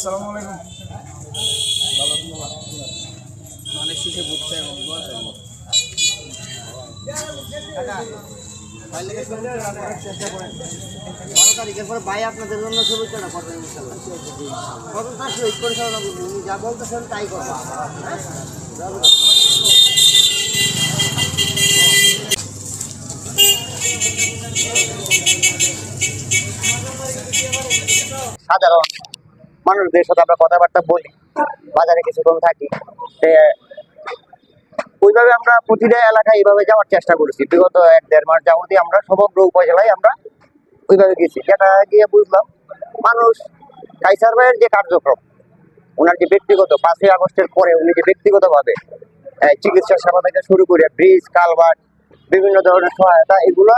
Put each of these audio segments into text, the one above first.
আসসালামু আলাইকুম। মানে শেষে বুঝতে বারো তারিখের পরে ভাই আপনাদের জন্য শুভেচ্ছা না করবেন কতটা শহীদ পরিচালনা করবেন উনি যা বলতেছেন তাই করবেন সাধারণ মানুষদের সাথে আমরা কথাবার্তা বলি, বাজারে কিছুক্ষণ থাকি ওইভাবে আমরা প্রতিটা এলাকায় এইভাবে যাওয়ার চেষ্টা করেছি। বিগত এক দেড় মাস যাবতীয় আমরা সমগ্র উপজেলায় আমরা ওইভাবে গেছি। যেটা গিয়ে বুঝলাম, মানুষ কাইসার ভাইয়ের যে কার্যক্রম, ওনার যে ব্যক্তিগত, পাঁচই আগস্টের পরে উনি যে ব্যক্তিগতভাবে চিকিৎসা সেবা থেকে শুরু করে ব্রিজ, কালভার্ট, বিভিন্ন ধরনের সহায়তা, এগুলো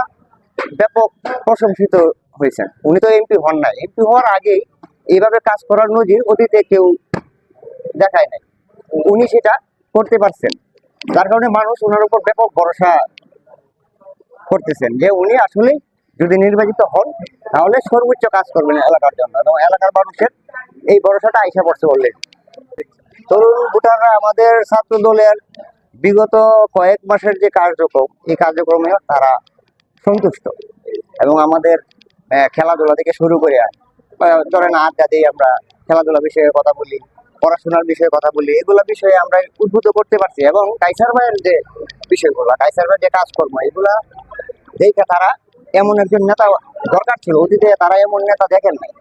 ব্যাপক প্রশংসিত হয়েছেন। উনি তো এমপি হন নাই। এমপি হওয়ার আগেই এইভাবে কাজ করার নজির অতীতে কেউ দেখায় নাই। উনি সেটা করতে পারছেন। যার কারণে মানুষ ওনার উপর ব্যাপক ভরসা করতেছেন যে উনি আসলে যদি নির্বাচিত হন, তাহলে সর্বোচ্চ কাজ করবেন এলাকার জন্য এবং এলাকার মানুষের এই ভরসাটা আইসা পড়ছে অলরেডি তরুণ ভোটাররা আমাদের ছাত্র দলের বিগত কয়েক মাসের যে কার্যক্রম, এই কার্যক্রমে তারা সন্তুষ্ট এবং আমাদের খেলাধুলা থেকে শুরু করে আহ, ধরেন আড্ডা দিই আমরা খেলাধুলা বিষয়ে কথা বলি পড়াশোনার বিষয়ে কথা বলি এগুলো বিষয়ে আমরা উদ্বুদ্ধ করতে পারছি। এবং কাইসার ভাইয়ের যে বিষয়গুলো কাইসার ভাইয়ের যে কাজকর্ম এগুলা দেখে তারা এমন একজন নেতা দরকার ছিল। অতীতে তারা এমন নেতা দেখেন নাই।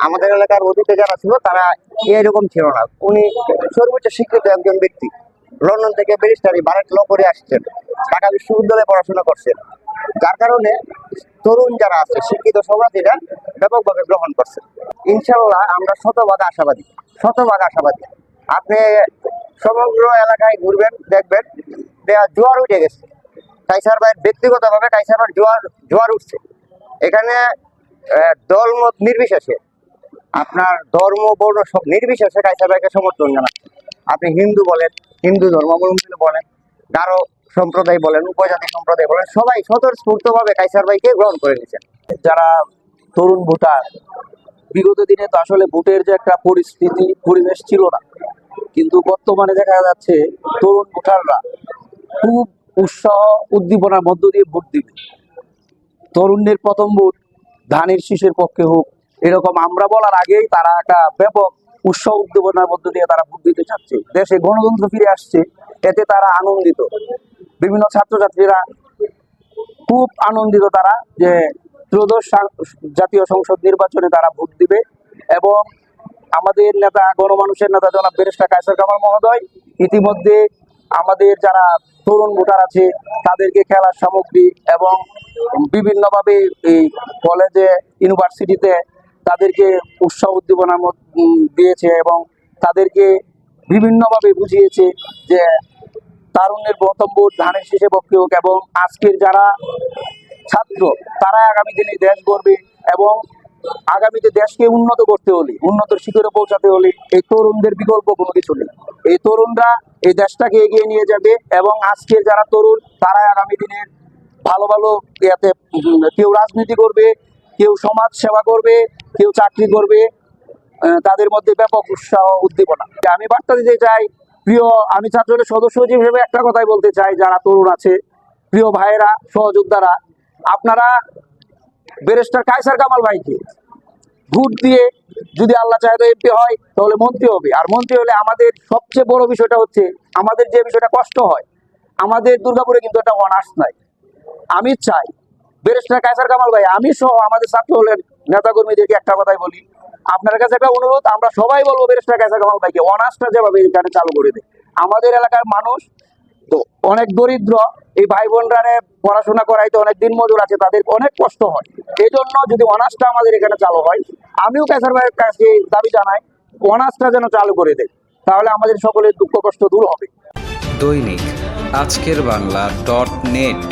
আমাদের এলাকার অতীতে যারা ছিল তারা এরকম ছিল না। উনি সর্বোচ্চ শিক্ষিত একজন ব্যক্তি। লন্ডন থেকে ব্যারিস্টারি বারেট ল করে আসছেন। ঢাকা বিশ্ববিদ্যালয়ে পড়াশোনা করছেন। যার কারণে তরুণ যারা আছে, শিক্ষিত সমাজীরা ব্যাপকভাবে গ্রহণ করছে। ইনশাল্লাহ আমরা শতভাগ আশাবাদী শতভাগ আশাবাদী। আপনি সমগ্র এলাকায় ঘুরবেন, দেখবেন জোয়ার উঠে গেছে। কাইসার ভাইয়ের ব্যক্তিগতভাবে কাইসার ভাইয়ের জোয়ার জোয়ার উঠছে। এখানে দলমত নির্বিশেষে, আপনার ধর্ম, বর্ণ সব নির্বিশেষে কাইসার ভাইকে সমর্থন জানাচ্ছে। আপনি হিন্দু বলেন, হিন্দু ধর্মাবলম্বী বলেন, গারো সম্প্রদায় বলেন, উপজাতি সম্প্রদায় বলেন, সবাই স্বতঃস্ফূর্ত ভাবে কাইসার ভাইকে গ্রহণ করে নিয়েছেন। যারা তরুণ ভোটার, বিগত দিনে তো আসলে ভোটের যে একটা পরিস্থিতি, পরিবেশ ছিল না। কিন্তু বর্তমানে দেখা যাচ্ছে তরুণ ভোটাররা খুব উৎসাহ, উদ্দীপনার মধ্য দিয়ে ভোট দিবে। তরুণদের প্রথম ভোট, ধানের শীষের পক্ষে হোক, এরকম আমরা বলার আগেই তারা একটা ব্যাপক উৎসাহ, উদ্দীপনার মধ্য দিয়ে তারা ভোট দিতে চাচ্ছে। দেশে গণতন্ত্র ফিরে আসছে, এতে তারা আনন্দিত। বিভিন্ন ছাত্রছাত্রীরা খুব আনন্দিত তারা যে ত্রয়োদশ জাতীয় সংসদ নির্বাচনে তারা ভোট দিবে এবং আমাদের নেতা, গণমানুষের নেতা জনাব বেরেস্টা কায়সার কামাল মহোদয় ইতিমধ্যে আমাদের যারা তরুণ ভোটার আছে, তাদেরকে খেলার সামগ্রী এবং বিভিন্নভাবে এই কলেজে ইউনিভার্সিটিতে তাদেরকে উৎসাহ উদ্দীপনার মধ্য- দিয়েছে এবং তাদেরকে বিভিন্নভাবে বুঝিয়েছে যে তারুণ্যের প্রথম ভোট ধানের শীষে হোক এবং আজকের যারা ছাত্র তারা আগামী দিনে দেশ গড়বে এবং আগামীতে দেশকে উন্নত করতে হলে, উন্নত শিখরে পৌঁছাতে হলে এই তরুণদের বিকল্প কোনো কিছু নেই। এই তরুণরা এই দেশটাকে এগিয়ে নিয়ে যাবে এবং আজকের যারা তরুণ তারা আগামী দিনের ভালো ভালো ইয়াতে কেউ রাজনীতি করবে, কেউ সমাজ সেবা করবে, কেউ চাকরি করবে তাদের মধ্যে ব্যাপক উৎসাহ, উদ্দীপনা। আমি বার্তা দিতে চাই প্রিয়, আমি ছাত্রদের সদস্য হিসেবে একটা কথাই বলতে চাই, যারা তরুণ আছে, প্রিয় ভাইয়েরা, সহযোদ্ধারা, আপনারা ব্যারিস্টার কায়সার কামাল ভাইকে ভোট দিয়ে যদি আল্লাহ তো এমপি হয়, তাহলে মন্ত্রী হবে। আর মন্ত্রী হলে আমাদের সবচেয়ে বড় বিষয়টা হচ্ছে, আমাদের যে বিষয়টা কষ্ট হয়, আমাদের দুর্গাপুরে কিন্তু একটা অনার্স নাই। আমি চাই ব্যারিস্টার কায়সার কামাল ভাই, আমি সহ আমাদের ছাত্র হলেন নেতাকর্মীদেরকে একটা কথাই বলি। আপনার কাছে একটা অনুরোধ, আমরা সবাই বলব ব্যারিস্টার কায়সার কামাল ভাইকে অনার্সটা যেভাবে এখানে চালু করে দেয়। আমাদের এলাকার মানুষ তো অনেক দরিদ্র, এই ভাই বোনরা পড়াশোনা করাইতে অনেক দিন মজুর আছে, তাদের অনেক কষ্ট হয়। এই জন্য যদি অনার্সটা আমাদের এখানে চালু হয়, আমিও ক্যাসার ভাইয়ের কাছে দাবি জানাই, অনার্সটা যেন চালু করে দেয়, তাহলে আমাদের সকলের দুঃখ কষ্ট দূর হবে। দৈনিক আজকের বাংলা ডট নেট